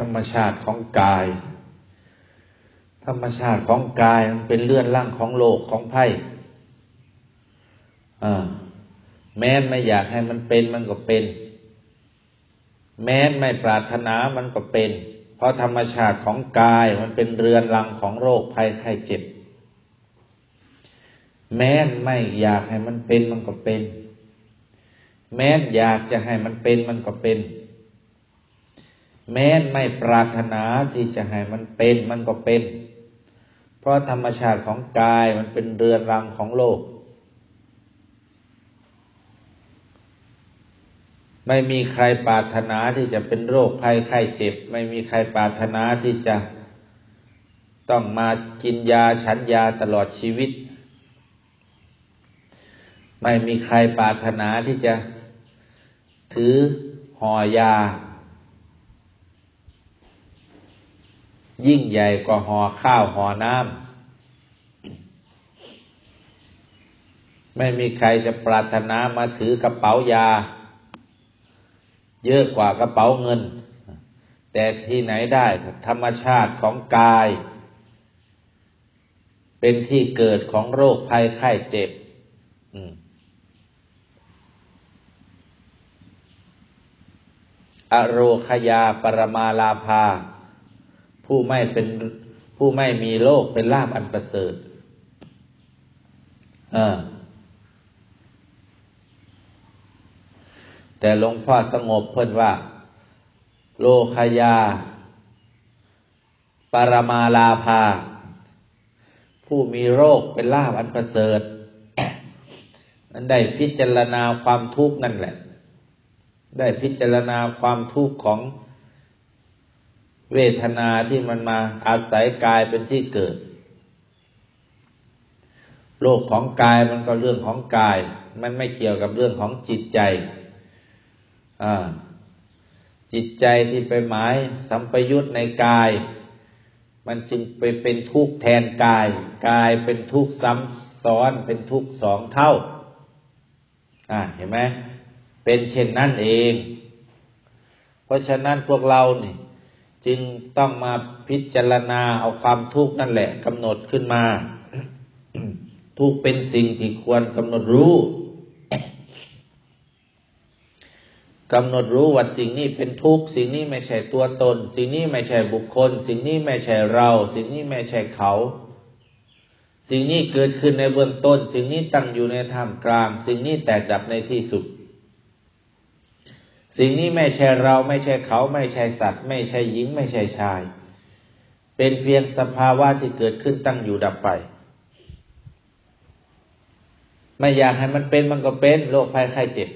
ธรรมชาติของกาย ธรรมชาติของกายมันเป็นเลื่อนล่างของโลกของไพ่แม้นไม่อยากให้มันเป็นมันก็เป็น แม้นไม่ปรารถนามันก็เป็น เพราะธรรมชาติของกายมันเป็นเรือนรังของโรคภัยไข้เจ็บ แม้นไม่อยากให้มันเป็นมันก็เป็น แม้นอยากจะให้มันเป็นมันก็เป็น แม้ไม่ปรารถนาที่จะให้มันเป็นมันก็เป็น เพราะธรรมชาติของกายมันเป็นเรือนรังของโลก ไม่มีใครปรารถนาที่จะเป็นโรคภัยไข้เจ็บ ไม่มีใครปรารถนาที่จะต้องมากินยาฉันยาตลอดชีวิต ไม่มีใครปรารถนาที่จะถือห่อยา ยิ่งใหญ่กว่าห่อข้าวห่อน้ำไม่มีใครจะปรารถนามาถือกระเป๋ายา เยอะกว่ากระเป๋าเงิน แต่ที่ไหนได้ธรรมชาติของกาย เป็นที่เกิดของโรคภัยไข้เจ็บอโรคยาปรมาลาภา ผู้ไม่เป็นผู้ไม่มีโรคเป็นลาบอันประเสริฐเออแต่หลวงพ่อสงบเพิ่นว่า โลคยา ปรมาลาภา ผู้มีโรคเป็นลาบอันประเสริฐนั้นได้พิจารณาความทุกข์นั่นแหละ ได้พิจารณาความทุกข์ของ เวทนาที่มันมาอาศัยกายเป็นที่เกิด โลกของกายมันก็เรื่องของกาย มันไม่เกี่ยวกับเรื่องของจิตใจจิตใจที่ไปหมายสัมปยุตในกาย มันจึงไปเป็นทุกข์แทนกาย กายเป็นทุกข์ซ้ำซ้อนเป็นทุกข์สองเท่า อ่า เห็นไหมเป็นเช่นนั้นเอง เพราะฉะนั้นพวกเรานี่ จึงต้องมาพิจารณาเอาความทุกข์นั่นแหละกำหนดขึ้นมา ทุกเป็นสิ่งที่ควรกำหนดรู้กำหนดรู้ว่าสิ่งนี้เป็นทุกข์ สิ่งนี้ไม่ใช่ตัวตน สิ่งนี้ไม่ใช่บุคคล สิ่งนี้ไม่ใช่เรา สิ่งนี้ไม่ใช่เขา สิ่งนี้เกิดขึ้นในเบื้องต้น สิ่งนี้ตั้งอยู่ในท่ามกลาง สิ่งนี้แตกดับในที่สุด สิ่งนี้ไม่ใช่เราไม่ใช่เขาไม่ใช่สัตว์ ไม่ใช่หญิง ไม่ใช่ชาย เป็นเพียงสภาวะที่เกิดขึ้นตั้งอยู่ดับไป ไม่อยากให้มันเป็นมันก็เป็นโรคภัยไข้เจ็บ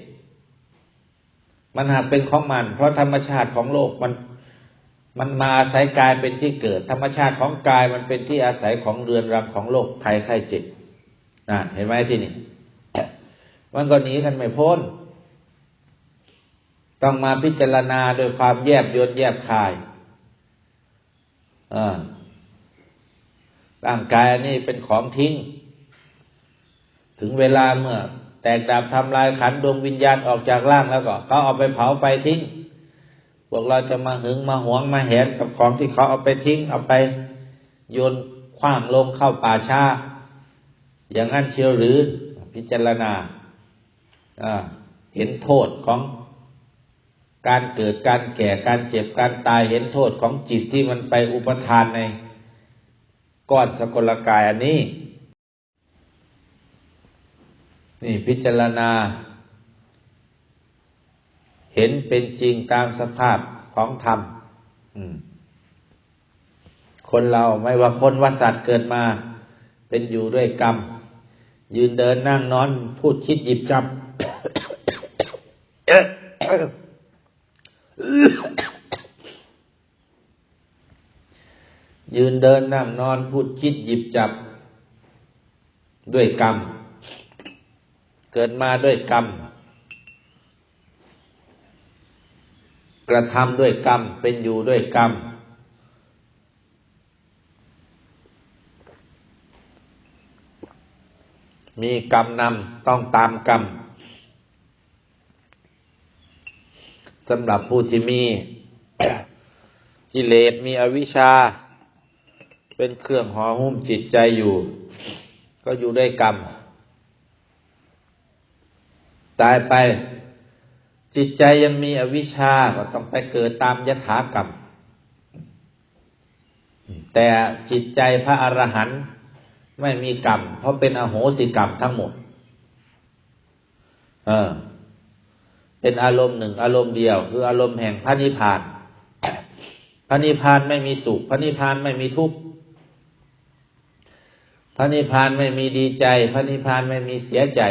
มันหากเป็นของมัน เพราะธรรมชาติของโลกมันมันมาอาศัยกายเป็นที่เกิด ธรรมชาติของกายมันเป็นที่อาศัยของเรือนรังของโลกภัยไข้เจ็บนะเห็นไหมที่นี่มันก็หนีกันไม่พ้น ต้องมาพิจารณาโดยความแยบยนแยบคายร่างกายอันนี้เป็นของทิ้ง ถึงเวลาเมื่อ แตกดับทำลายขันดวงวิญญาณออกจากร่างแล้วก็เขาเอาไปเผาไฟทิ้งพวกเราจะมาหึงมาหวงมาแหนกับของที่เขาเอาไปทิ้ง เอาไปโยนคว้างลงเข้าป่าชาอย่างนั้นเชียวหรือพิจารณาเห็นโทษของ การเกิดการแก่การเจ็บการตายเห็นโทษของจิตที่มันไปอุปทานในก้อนสกลกายอันนี้ นี่พิจารณา เห็นเป็นจริงตามสภาพของธรรมคนเราไม่ว่าคนว่าสัตว์เกิดมา เป็นอยู่ด้วยกรรม ยืนเดินนั่งนอน พูดคิดหยิบจับ ยืนเดินนั่งนอนพูดคิดหยิบจับ ด้วยกรรม เกิดมาด้วยกรรม กระทำด้วยกรรม เป็นอยู่ด้วยกรรม มีกรรมนำต้องตามกรรม สำหรับผู้ที่มีกิเลสมีอวิชชา เป็นเครื่องห่อหุ้มจิตใจอยู่ ก็อยู่ด้วยกรรม ตายไปจิตใจยังมีอวิชชาก็ต้องไปเกิดตามยถากรรม แต่จิตใจพระอรหันต์ไม่มีกรรม เพราะเป็นอโหสิกรรมทั้งหมด เออ เป็นอารมณ์หนึ่งอารมณ์เดียว คืออารมณ์แห่งพระนิพพานพระนิพพานไม่มีสุข พระนิพพานไม่มีทุกข์พระนิพพานไม่มีดีใจ พระนิพพานไม่มีเสียใจ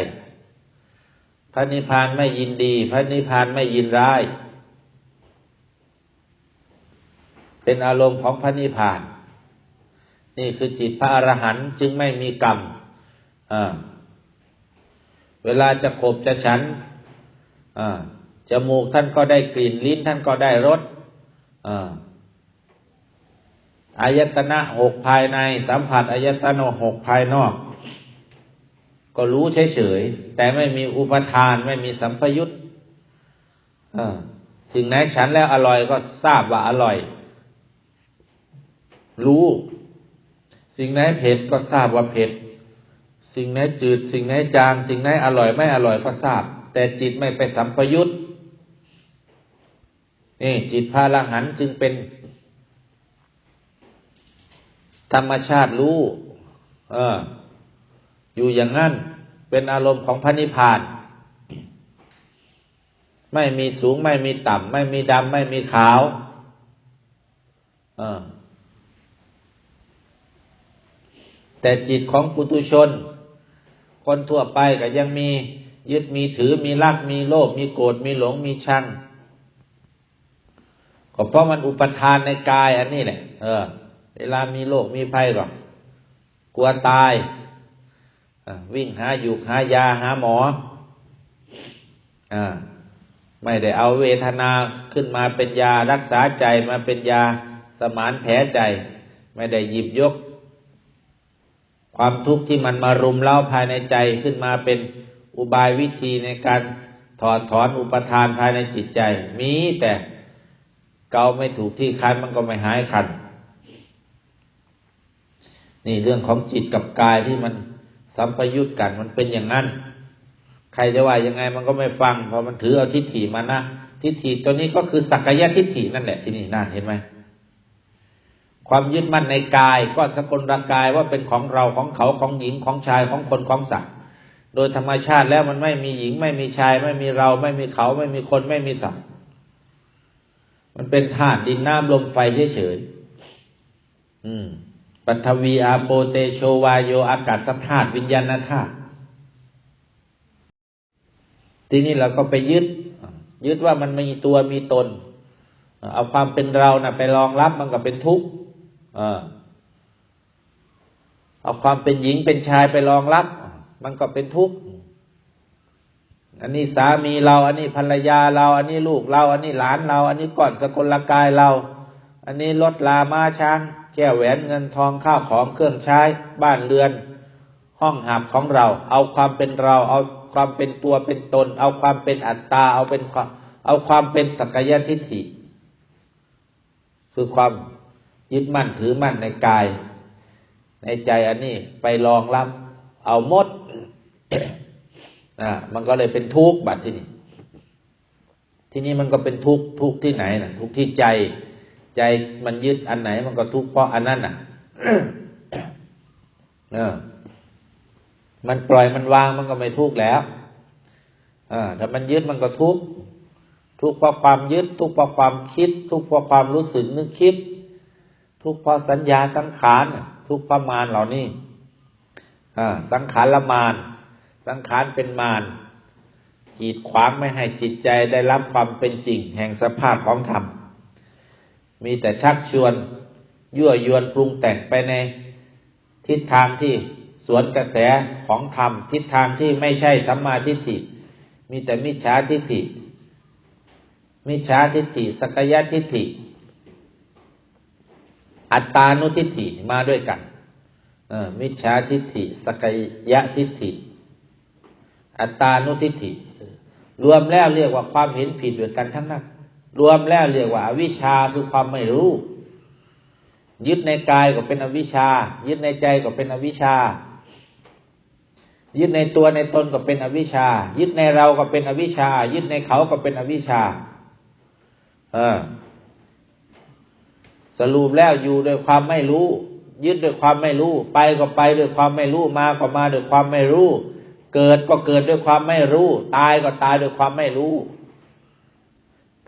พระนิพพานไม่ยินดี พระนิพพานไม่ยินร้าย เป็นอารมณ์ของพระนิพพาน นี่คือจิตพระอรหันต์จึงไม่มีกรรมเวลาจะขบจะฉัน จมูกท่านก็ได้กลิ่นลิ้นท่านก็ได้รสอาอายตนะหกภายใน สัมผัสอายตนะหกภายนอก ก็รู้เฉยๆ แต่ไม่มีอุปทานไม่มีสัมพยุตสิ่งไหนฉันแล้วอร่อยก็ทราบว่าอร่อย รู้ สิ่งไหนเผ็ดก็ทราบว่าเผ็ด สิ่งไหนจืด สิ่งไหนจาง สิ่งไหนอร่อยไม่อร่อยก็ทราบ แต่จิตไม่ไปสัมพยุตนี่จิตพาละหันจึงเป็น ธรรมชาติรู้ เออ อยู่อย่างนั้น เป็นอารมณ์ของพระนิพพาน ไม่มีสูง ไม่มีต่ำ ไม่มีดำ ไม่มีขาว เออแต่จิตของปุตุชน คนทั่วไปก็ยังมี ยึดมีถือมีรักมีโลภมีโกรธมีหลงมีชังก็เพราะมันอุปทานในกายอันนี้แหละ เออ เวลามีโรคมีภัยก็กลัวตายวิ่งหาอยู่หายาหาหมออไม่ได้เอาเวทนาขึ้นมาเป็นยารักษาใจมาเป็นยาสมานแผลใจ ไม่ได้หยิบยก ความทุกข์ที่มันมารุมเล้าภายในใจขึ้นมาเป็น อุบายวิธีในการถอดถอนอุปทานภายในจิตใจ มีแต่เกาไม่ถูกที่คันมันก็ไม่หายคัน นี่เรื่องของจิตกับกายที่มันสัมปยุตกันมันเป็นอย่างนั้น ใครจะว่ายังไงมันก็ไม่ฟัง เพราะมันถือเอาทิฏฐิมานะทิฏฐิตัวนี้ก็คือสักยะทิฏฐินั่นแหละที่นี่นั่นเห็นไหมความยึดมั่นในกายก็สกลร่างกายว่าเป็นของเราของเขาของหญิงของชายของคนของสัตว์ โดยธรรมชาติแล้วมันไม่มีหญิง ไม่มีชาย ไม่มีเราไม่มีเขา ไม่มีคนไม่มีสัตว์ มันเป็นธาตุดินน้ำลมไฟเฉยๆอืมปัทวีอาโปเตโชวายโยอากาศธาตุวิญญาณธาตุทีนี้เราก็ไปยึด ยึดว่ามันมีตัวมีตน เอาความเป็นเรานะ่ะ ไปรองรับมันก็เป็นทุกข์เอาความเป็นหญิงเป็นชายไปรองรับ มันก็เป็นทุกข์อันนี้สามีเรา อันนี้ภรรยาเรา อันนี้ลูกเรา อันนี้หลานเรา อันนี้ก่อนสกุลกายเรา อันนี้รถลามาช้างแก้วแหวนเงินทองข้าวของเครื่องใช้บ้านเรือน ห้องหับของเรา เอาความเป็นเรา เอาความเป็นตัวเป็นตน เอาความเป็นอัตตา เอาเป็นความเอาความเป็นสักยะทิฏฐิ คือความยึดมั่นถือมั่นในกาย ในใจอันนี้ไปรองรับ เอาหมด อ่ามันก็เลยเป็นทุกข์บัดที่นี่ที่นี่มันก็เป็นทุกข์ทุกข์ที่ไหนนะทุกข์ที่ใจ ใจมันยึดอันไหน มันก็ทุกข์เพราะอันนั้นอะเออมันปล่อยมันวางมันก็ไม่ทุกข์แล้วอถ้ามันยึดมันก็ทุกข์ทุกข์เพราะความยึด ทุกข์เพราะความคิด ทุกข์เพราะความรู้สึกนึกคิด ทุกข์เพราะสัญญาสังขาร ทุกข์ปราะมาณเหล่านี้สังขารละมาน สังขารเป็นมารกีดขวางไม่ให้จิตใจได้รับความเป็นจริง แห่งสภาพของธรรม มีแต่ชักชวนยั่วยวนปรุงแต่งไปในทิศทางที่สวนกระแสของธรรม ทิศทางที่ไม่ใช่สัมมาทิฏฐิ มีแต่มิจฉาทิฏฐิ มิจฉาทิฏฐิ สักยะทิฏฐิ อัตตานุทิฏฐิมาด้วยกันมิจฉาทิฏฐิ สักยะทิฏฐิ อัตตานุทิฏฐิ รวมแล้วเรียกว่าความเห็นผิดด้วยกันทั้งนั้น รวมแล้วเรียกว่าวิชาคือความไม่รู้ ยึดในกายก็เป็นอวิชา ยึดในใจก็เป็นอวิชา ยึดในตัวในตนก็เป็นอวิชา ยึดในเราก็เป็นอวิชา ยึดในเขาก็เป็นอวิชา เออ สรุปแล้วอยู่โดยความไม่รู้ ยึดด้วยความไม่รู้ ไปก็ไปด้วยความไม่รู้ มาก็มาด้วยความไม่รู้ เกิดก็เกิดด้วยความไม่รู้ ตายก็ตายด้วยความไม่รู้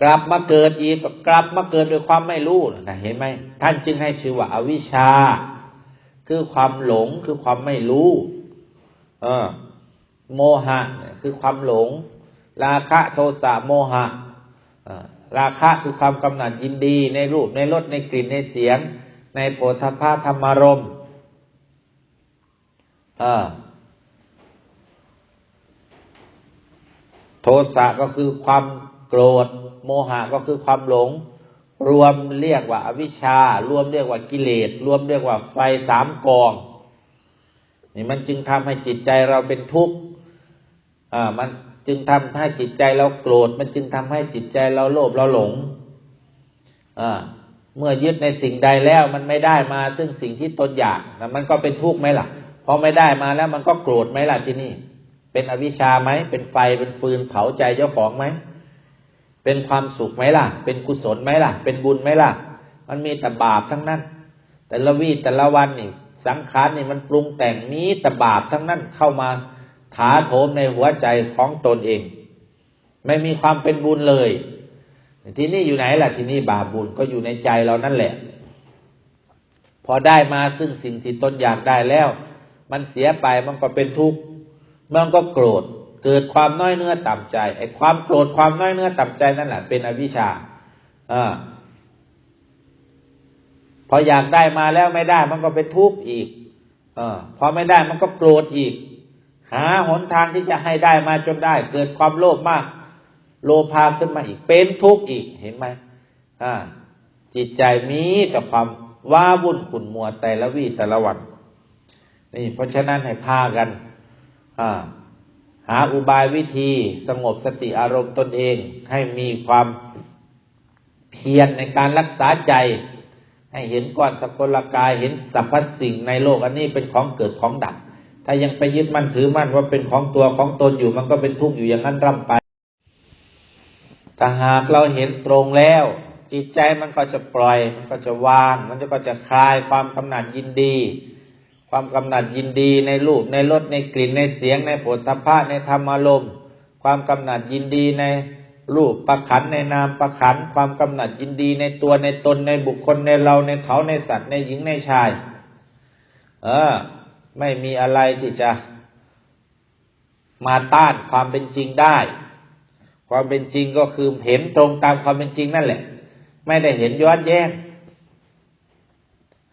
กลับมาเกิดอีกกลับมาเกิดด้วยความไม่รู้นะเห็นไหมท่านจึงให้ชื่อว่าอาวิชชา คือความหลงคือความไม่รู้ เออ โมหะคือความหลง ราคะโทสะโมหะอราคะคือความกำหนัดยินดีในรูปในรสในกลิ่นในเสียง ในโผฏฐัพพะธรรมารมณ์เออ โทสะก็คือความโกรธ โมหะก็คือความหลง รวมเรียกว่าอวิชชา รวมเรียกว่ากิเลส รวมเรียกว่าไฟสามกอง นี่มันจึงทำให้จิตใจเราเป็นทุกข์อ่ามันจึงทำให้จิตใจเราโกรธ มันจึงทำให้จิตใจเราโลภเราหลงอ่าเมื่อยึดในสิ่งใดแล้วมันไม่ได้มาซึ่งสิ่งที่ตนอยาก มันก็เป็นทุกข์ไหมล่ะ พอไม่ได้มาแล้วมันก็โกรธไหมล่ะที่นี่ เป็นอวิชชาไหม เป็นไฟ เป็นฟืนเผาใจเจ้าของไหม เป็นความสุขไหมล่ะ เป็นกุศลไหมล่ะ เป็นบุญไหมล่ะ มันมีแต่บาปทั้งนั้น แต่ละวีแต่ละวันนี่ สังขารนี่มันปรุงแต่งมีแต่บาปทั้งนั้นเข้ามาถาโถมในหัวใจของตนเอง ไม่มีความเป็นบุญเลย ทีนี้อยู่ไหนล่ะ ทีนี้บาปบุญก็อยู่ในใจเรานั่นแหละ พอได้มาซึ่งสิ่งที่ตนอยากได้แล้ว มันเสียไปมันก็เป็นทุกข์ มันก็โกรธ เกิดความน้อยเนื้อต่ำใจไอ้ความโกรธความน้อยเนื้อต่ำใจนั่นแหละเป็นอวิชชาอ่าพออยากได้มาแล้วไม่ได้มันก็เป็นทุกข์อีกอพอไม่ได้มันก็โกรธอีก หาหนทางที่จะให้ได้มาจนได้ เกิดความโลภมาก โลภาขึ้นมาอีก เป็นทุกข์อีกเห็นไหมจิตใจมีแต่ความว้าวุ่นขุ่นมัวแต่ละวี่แต่ละวันนี่เพราะฉะนั้นให้พากัน หาอุบายวิธีสงบสติอารมณ์ตนเอง ให้มีความเพียรในการรักษาใจ ให้เห็นก่อนสกลกายเห็นสรรพสิ่งในโลกอันนี้เป็นของเกิดของดับ ถ้ายังไปยึดมั่นถือมั่นว่าเป็นของตัวของตนอยู่มันก็เป็นทุกข์อยู่อย่างนั้นร่ำไปถ้าหากเราเห็นตรงแล้ว จิตใจมันก็จะปล่อย มันก็จะวาง มันก็จะคลายความกำหนัดยินดี ความกำหนัดยินดีในรูปในรสในกลิ่นในเสียงในผลทพะในธรรมอารมณ์ ความกำหนัดยินดีในรูปประขันในนามประขัน ความกำหนัดยินดีในตัวในตนในบุคคลในเราในเขาในสัตว์ในหญิงในชาย เออ ไม่มีอะไรที่จะมาต้านความเป็นจริงได้ ความเป็นจริงก็คือเห็นตรงตามความเป็นจริงนั่นแหละ ไม่ได้เห็นย้อนแย้ง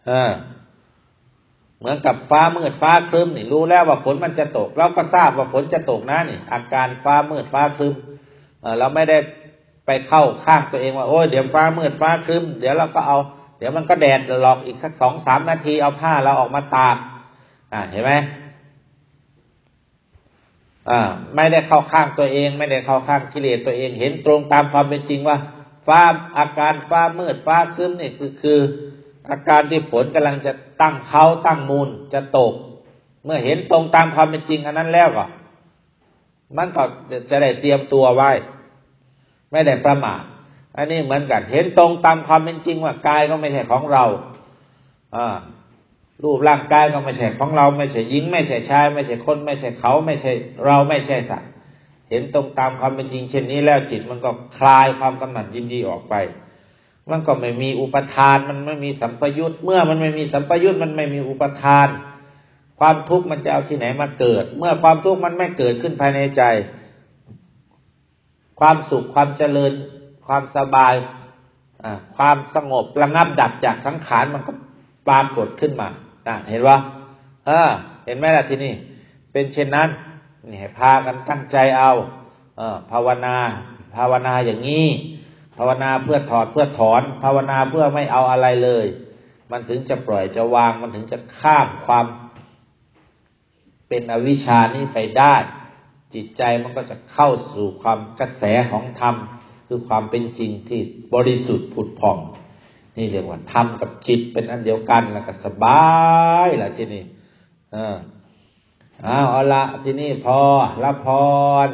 เออ เหมือนกับฟ้ามืดฟ้าครึ้มนี่รู้แล้วว่าฝนมันจะตก เราก็ทราบว่าฝนจะตกนะนี่ อาการฟ้ามืดฟ้าครึ้มเราไม่ได้ไปเข้าข้างตัวเองว่าโอ้ยเดี๋ยวฟ้ามืดฟ้าครึ้ม เดี๋ยวเราก็เอา เดี๋ยวมันก็แดดหลอกอีกสักสองสามนาทีเอาผ้าเราออกมาตากอ่าเห็นไหมอ่าไม่ได้เข้าข้างตัวเอง ไม่ได้เข้าข้างกิเลสตัวเองเห็นตรงตามความเป็นจริงว่า ฟ้าอาการฟ้ามืดฟ้าครึ้มนี่คือคืออาการที่ฝนกำลังจะ ตั้งเขาตั้งมูลจะตก เมื่อเห็นตรงตามความเป็นจริงอันนั้นแล้วก็มันก็จะได้เตรียมตัวไว้ ไม่ได้ประมาทอันนี้เหมือนกัน เห็นตรงตามความเป็นจริงว่ากายก็ไม่ใช่ของเราอ่ารูปร่างกายก็ไม่ใช่ของเรา ไม่ใช่หญิง ไม่ใช่ชาย ไม่ใช่คน ไม่ใช่เขา ไม่ใช่เราไม่ใช่สัตว์เห็นตรงตามความเป็นจริงเช่นนี้แล้วจิตมันก็คลายความกำหนัดยินดีออกไป มันก็ไม่มีอุปทาน มันไม่มีสัมปยุตเมื่อมันไม่มีสัมปยุตมันไม่มีอุปทาน ความทุกข์มันจะเอาที่ไหนมาเกิด เมื่อความทุกข์มันไม่เกิดขึ้นภายในใจ ความสุขความเจริญ ความสบายความสงบระงับดับจากสังขารมันก็ปรากฏขึ้นมาเห็นว่าเออ เห็นไหมล่ะที่นี่เป็นเช่นนั้นนี่พากันตั้งใจเอา เออภาวนา ภาวนาอย่างนี้ ภาวนาเพื่อถอดเพื่อถอน ภาวนาเพื่อไม่เอาอะไรเลย มันถึงจะปล่อยจะวาง มันถึงจะข้ามความเป็นอวิชานี้ไปได้ จิตใจมันก็จะเข้าสู่ความกระแสของธรรม คือความเป็นจริงที่บริสุทธิ์ผุดผ่อง นี่เรียกว่าธรรมกับจิตเป็นอันเดียวกันแล้วก็สบายละที่นี่อออ้าเอาละที่นี่พอละพร